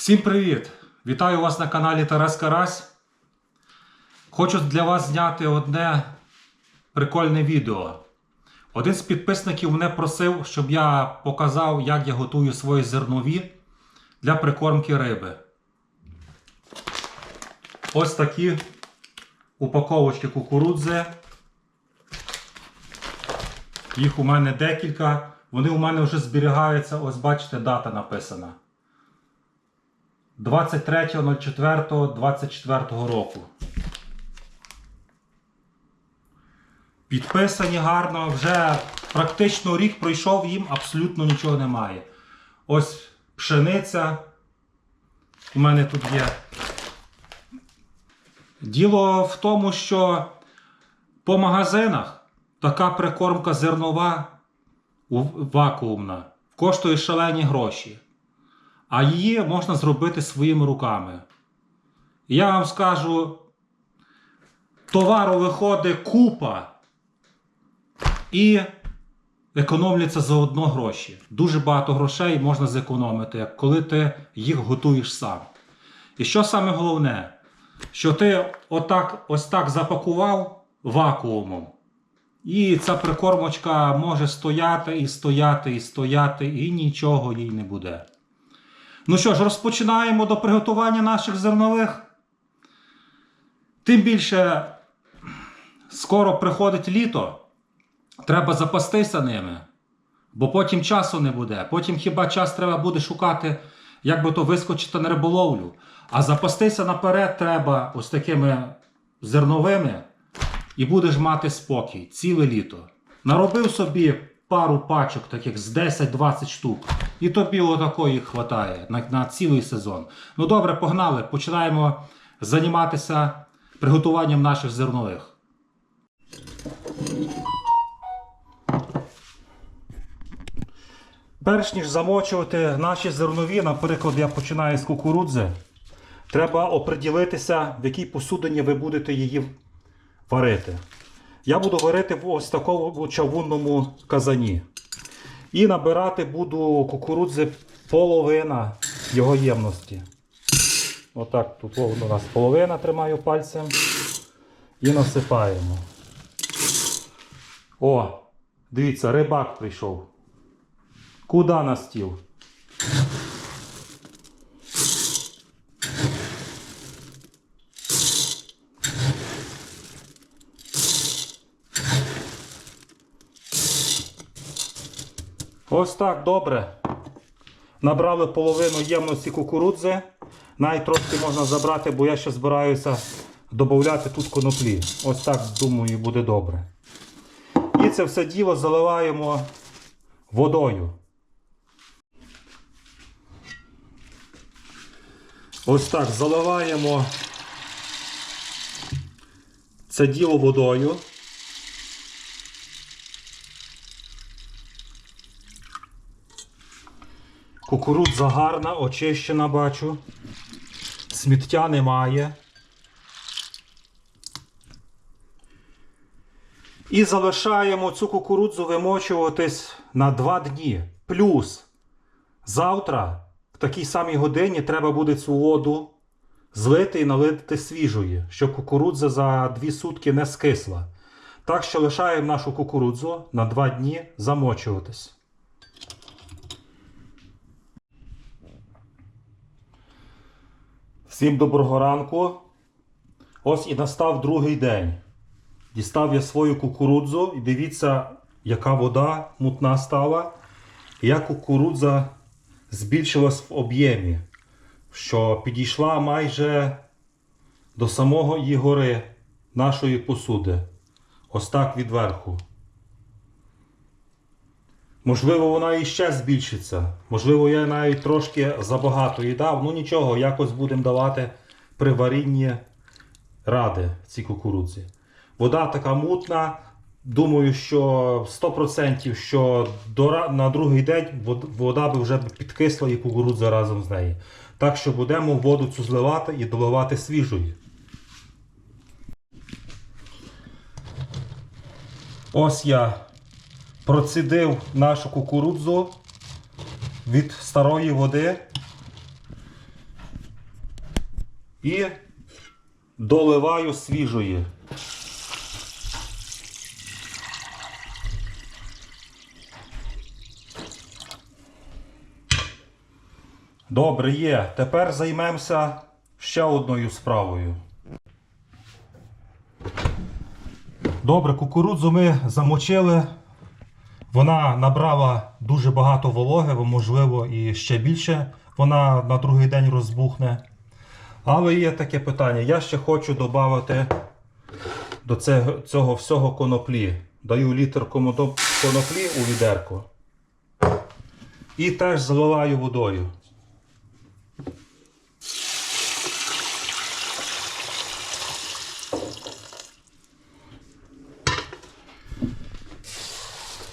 Всім привіт! Вітаю вас на каналі Тарас Карась. Хочу для вас зняти одне прикольне відео. Один з підписників мене просив, щоб я показав, як я готую свої зернові для прикормки риби. Ось такі упаковочки кукурудзи. Їх у мене декілька. Вони у мене вже зберігаються. Ось бачите, дата написана. 23.04.24 року. Підписані гарно, вже практично рік пройшов, їм абсолютно нічого немає. Ось пшениця. У мене тут є. Діло в тому, що по магазинах така прикормка зернова вакуумна коштує шалені гроші а її можна зробити своїми руками. Я вам скажу, товару виходить купа і економляться заодно гроші. Дуже багато грошей можна зекономити, коли ти їх готуєш сам. І що саме головне, що ти отак, ось так запакував вакуумом. І ця прикормочка може стояти і стояти, і стояти, і нічого їй не буде. Ну що ж, розпочинаємо до приготування наших зернових. Тим більше скоро приходить літо, треба запастися ними, бо потім часу не буде. Потім хіба час треба буде шукати, як би то вискочити на риболовлю. А запастися наперед треба ось такими зерновими, і будеш мати спокій ціле літо. Наробив собі пару пачок таких з 10-20 штук. І тобі отакої хватає на, на цілий сезон. Ну добре, погнали. Починаємо займатися приготуванням наших зернових. Перш ніж замочувати наші зернові, наприклад, я починаю з кукурудзи, треба оприділитися, в якій посудині ви будете її варити. Я буду варити в ось такому чавунному казані. І набирати буду кукурудзи половина його ємності. Отак, тут у нас половина тримаю пальцем. І насипаємо. О, дивіться, рибак прийшов. Куди на стіл? Ось так добре. Набрали половину ємності кукурудзи. Навіть трошки можна забрати, бо я ще збираюся додати тут коноплі. Ось так, думаю, буде добре. І це все діло заливаємо водою. Ось так заливаємо це діло водою. Кукурудза гарна, очищена, бачу. Сміття немає. І залишаємо цю кукурудзу вимочуватись на 2 дні. Плюс завтра, в такій самій годині, треба буде цю воду злити і налити свіжої, щоб кукурудза за 2 сутки не скисла. Так що лишаємо нашу кукурудзу на 2 дні замочуватись. Всім доброго ранку. Ось і настав другий день. Дістав я свою кукурудзу і дивіться, яка вода мутна стала. І як кукурудза збільшилась в об'ємі, що підійшла майже до самого її гори нашої посуди. Ось так відверху. Можливо, вона іще збільшиться. Можливо, я навіть трошки забагато їй дав. Ну нічого, якось будемо давати при варінні ради цій кукурудзі. Вода така мутна. Думаю, що 100% що до, на другий день вод- вода би вже підкисла і кукурудза разом з нею. Так що будемо воду цю зливати і доливати свіжої. Ось я процідив нашу кукурудзу від старої води. І доливаю свіжої. Добре, є. Тепер займемося ще одною справою. Добре, кукурудзу ми замочили. Вона набрала дуже багато вологи, можливо, і ще більше вона на другий день розбухне. Але є таке питання. Я ще хочу додати до цього, всього коноплі. Даю літр коноплі у відерку І теж заливаю водою.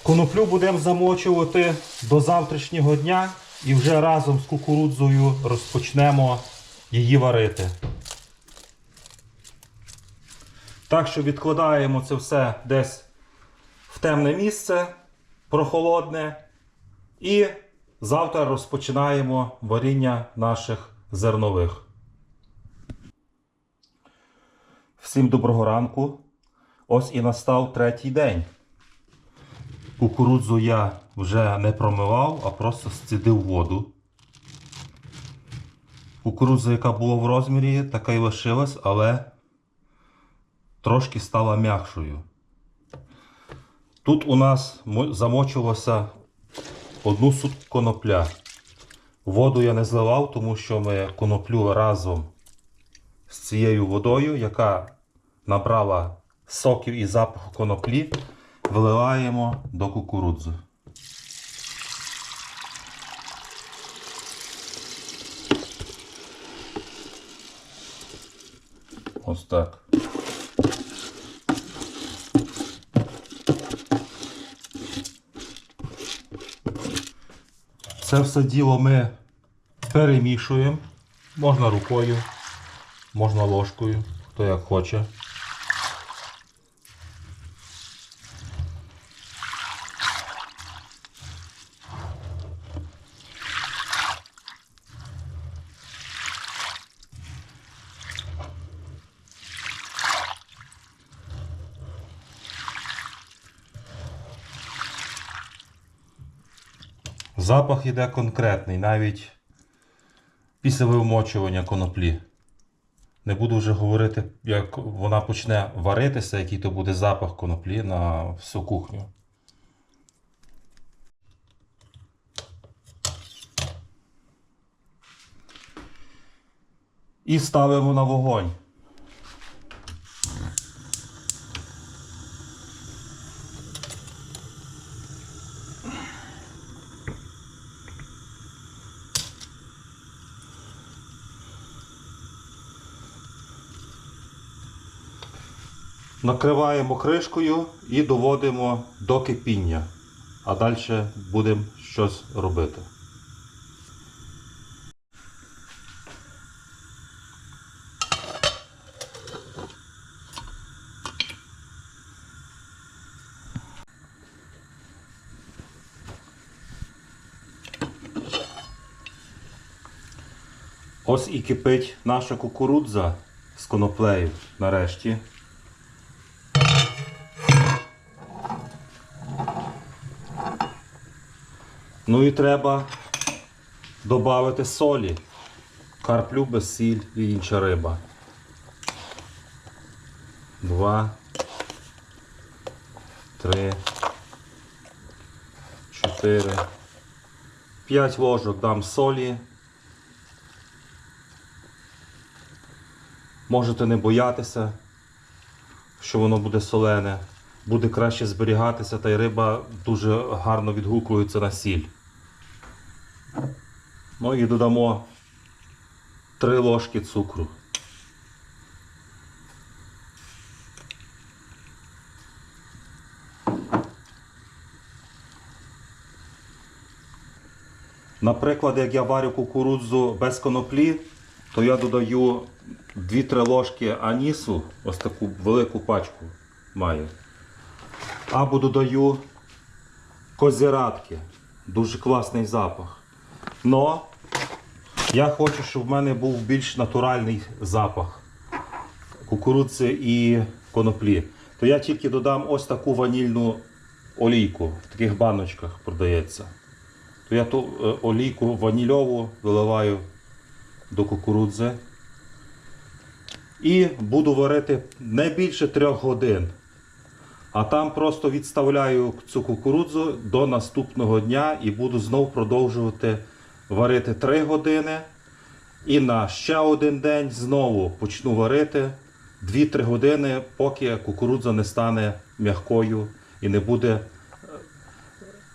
Коноплю будемо замочувати до завтрашнього дня і вже разом з кукурудзою розпочнемо її варити. Так що відкладаємо це все десь в темне місце, прохолодне. І завтра розпочинаємо варіння наших зернових. Всім доброго ранку. Ось і настав третій день. Кукурудзу я вже не промивав, а просто зцідив воду. Кукурудза, яка була в розмірі, така й лишилась, але трошки стала м'якшою. Тут у нас мо- замочилося одну сутку конопля. Воду я не зливав, тому що ми коноплю разом з цією водою, яка набрала соків і запаху коноплі, виливаємо до кукурудзи. Ось так. Це все діло ми перемішуємо. Можна рукою, можна ложкою, хто як хоче. Запах іде конкретний, навіть після вимочування коноплі. Не буду вже говорити, як вона почне варитися, який то буде запах коноплі на всю кухню. І ставимо на вогонь. Накриваємо кришкою і доводимо до кипіння. А далі будемо щось робити. Ось і кипить наша кукурудза з коноплею нарешті. Ну і треба додати солі. Карп любить сіль і інша риба. Два. Три. Чотири. П'ять ложок дам солі. Можете не боятися, що воно буде солене. Буде краще зберігатися, та й риба дуже гарно відгукується на сіль. Ну і додамо 3 ложки цукру. Наприклад, як я варю кукурудзу без коноплі, то я додаю 2-3 ложки анісу, ось таку велику пачку маю. Або додаю козіратки. Дуже класний запах. Но Я хочу, щоб в мене був більш натуральний запах кукурудзи і коноплі. То я тільки додам ось таку ванільну олійку. В таких баночках продається. То я ту е, олійку ванільову виливаю до кукурудзи. І буду варити не більше трьох годин. А там просто відставляю цю кукурудзу до наступного дня і буду знов продовжувати варити 3 години. І на ще один день знову почну варити 2-3 години, поки кукурудза не стане м'якою і не буде е,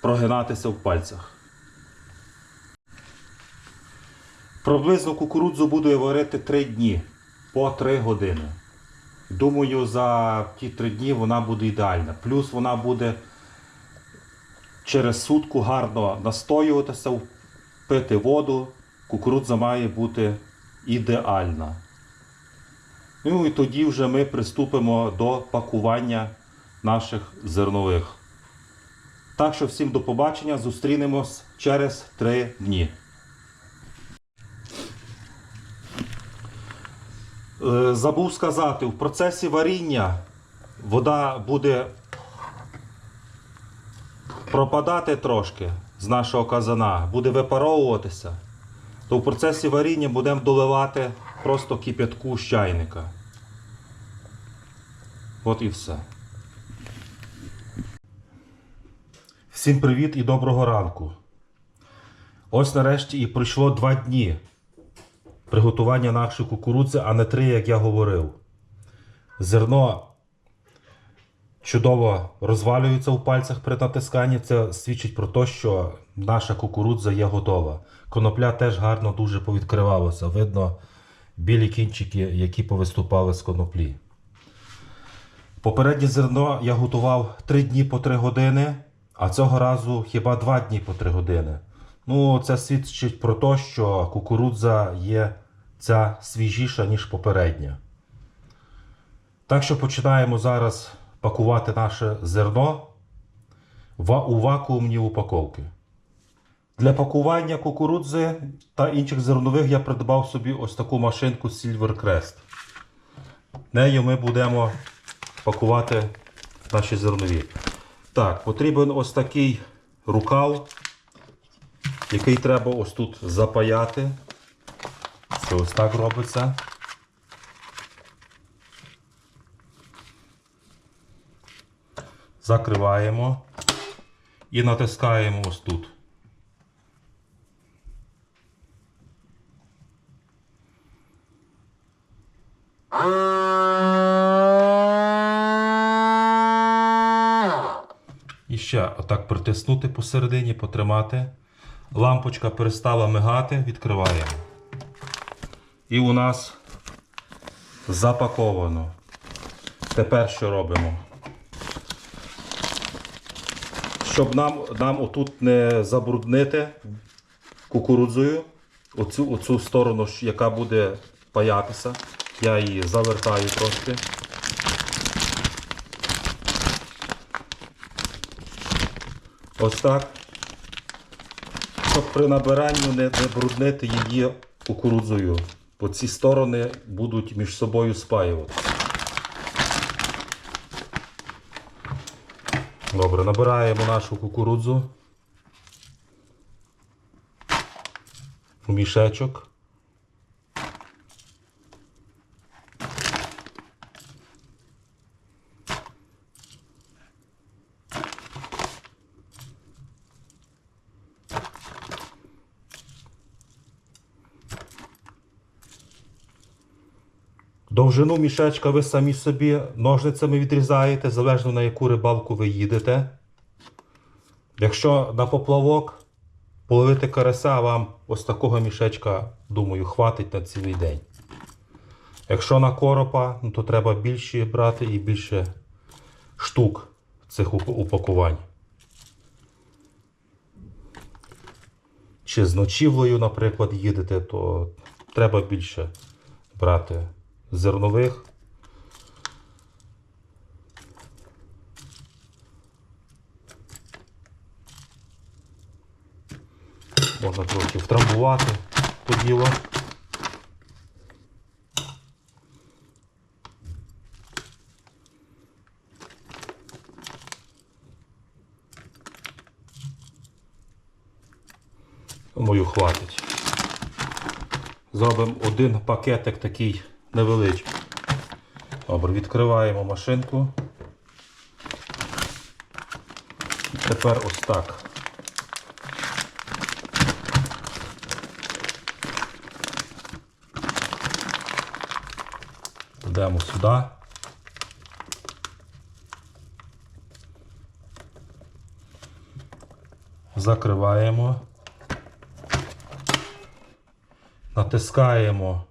прогинатися в пальцях. Приблизно кукурудзу буду я варити 3 дні по 3 години. Думаю, за ті 3 дні вона буде ідеальна. Плюс вона буде через сутку гарно настоюватися, пити воду. Кукурудза має бути ідеальна. Ну і тоді вже ми приступимо до пакування наших зернових. Так що всім до побачення. Зустрінемось через 3 дні. Е, Забув сказати, в процесі варіння вода буде пропадати трошки з нашого казана, буде випаровуватися, то в процесі варіння будемо доливати просто кип'ятку з чайника. От і все. Всім привіт і доброго ранку. Ось нарешті і пройшло два дні приготування нашої кукурудзи, а не три, як я говорив. Зерно чудово розвалюється у пальцях при натисканні. Це свідчить про те, що наша кукурудза є готова. Конопля теж гарно дуже повідкривалася. Видно білі кінчики, які повиступали з коноплі. Попереднє зерно я готував 3 дні по 3 години, а цього разу хіба 2 дні по 3 години. Ну, це свідчить про те, що кукурудза є ця свіжіша, ніж попередня. Так що починаємо зараз пакувати наше зерно у вакуумні упаковки. Для пакування кукурудзи та інших зернових я придбав собі ось таку машинку Silvercrest. Нею ми будемо пакувати наші зернові. Так, потрібен ось такий рукав, який треба ось тут запаяти. Це ось так робиться. Закриваємо і натискаємо ось тут. І ще отак притиснути посередині, потримати. Лампочка перестала мигати, відкриваємо. І у нас запаковано. Тепер що робимо? Щоб нам, нам отут не забруднити кукурудзою, оцю, оцю сторону, яка буде паятися, я її завертаю трошки. Ось так. Щоб при набиранні не, не бруднити її кукурудзою. Бо ці сторони будуть між собою спаювати. Добре, набираємо нашу кукурудзу в мішечок. Довжину мішечка ви самі собі ножницями відрізаєте, залежно на яку рибалку ви їдете. Якщо на поплавок половити карася, вам ось такого мішечка, думаю, хватить на цілий день. Якщо на коропа, ну, то треба більше брати і більше штук цих упакувань. Чи з ночівлею, наприклад, їдете, то треба більше брати зернових. Можна трохи втрамбувати. то діло. Мою хватить. Зробимо один пакетик такий невеличкий. Добре, відкриваємо машинку. І тепер ось так. Йдемо сюди. Закриваємо. Натискаємо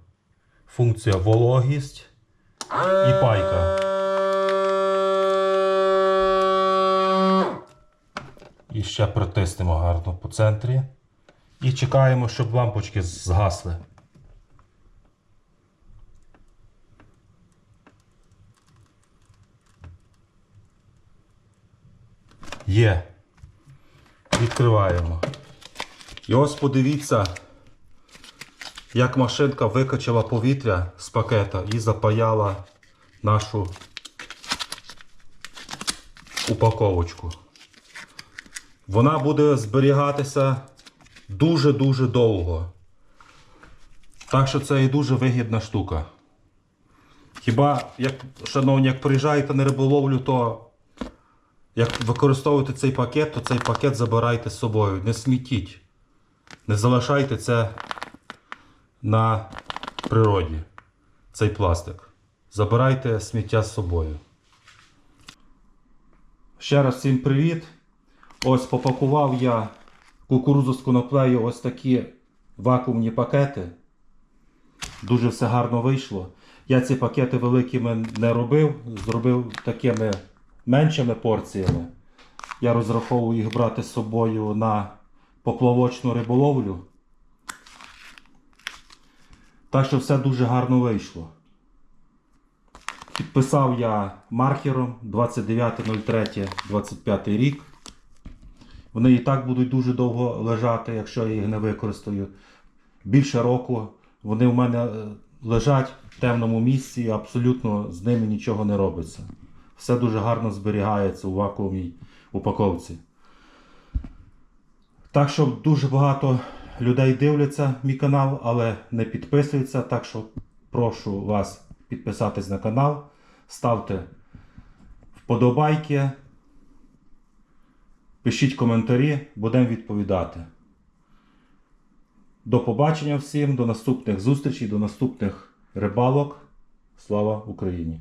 функція вологість і пайка. І ще притиснемо гарно по центрі. І чекаємо, щоб лампочки згасли. Є. Відкриваємо. І ось подивіться, як машинка викачала повітря з пакета і запаяла нашу упаковочку. Вона буде зберігатися дуже-дуже довго. Так що це і дуже вигідна штука. Хіба, як, шановні, як приїжджаєте на риболовлю, то як використовуєте цей пакет, то цей пакет забирайте з собою. Не смітіть. Не залишайте це на природі. Цей пластик. Забирайте сміття з собою. Ще раз всім привіт. Ось попакував я кукурудзу з коноплею ось такі вакуумні пакети. Дуже все гарно вийшло. Я ці пакети великими не робив, зробив такими меншими порціями. Я розраховую їх брати з собою на поплавочну риболовлю. Так що все дуже гарно вийшло. Підписав я маркером 29.03.25 рік. Вони і так будуть дуже довго лежати, якщо я їх не використаю. Більше року вони в мене е, лежать в темному місці, і абсолютно з ними нічого не робиться. Все дуже гарно зберігається у вакуумній упаковці. Так що дуже багато людей дивляться мій канал, але не підписуються. Так що прошу вас підписатись на канал, ставте вподобайки, пишіть коментарі, будемо відповідати. До побачення всім, до наступних зустрічей, до наступних рибалок. Слава Україні!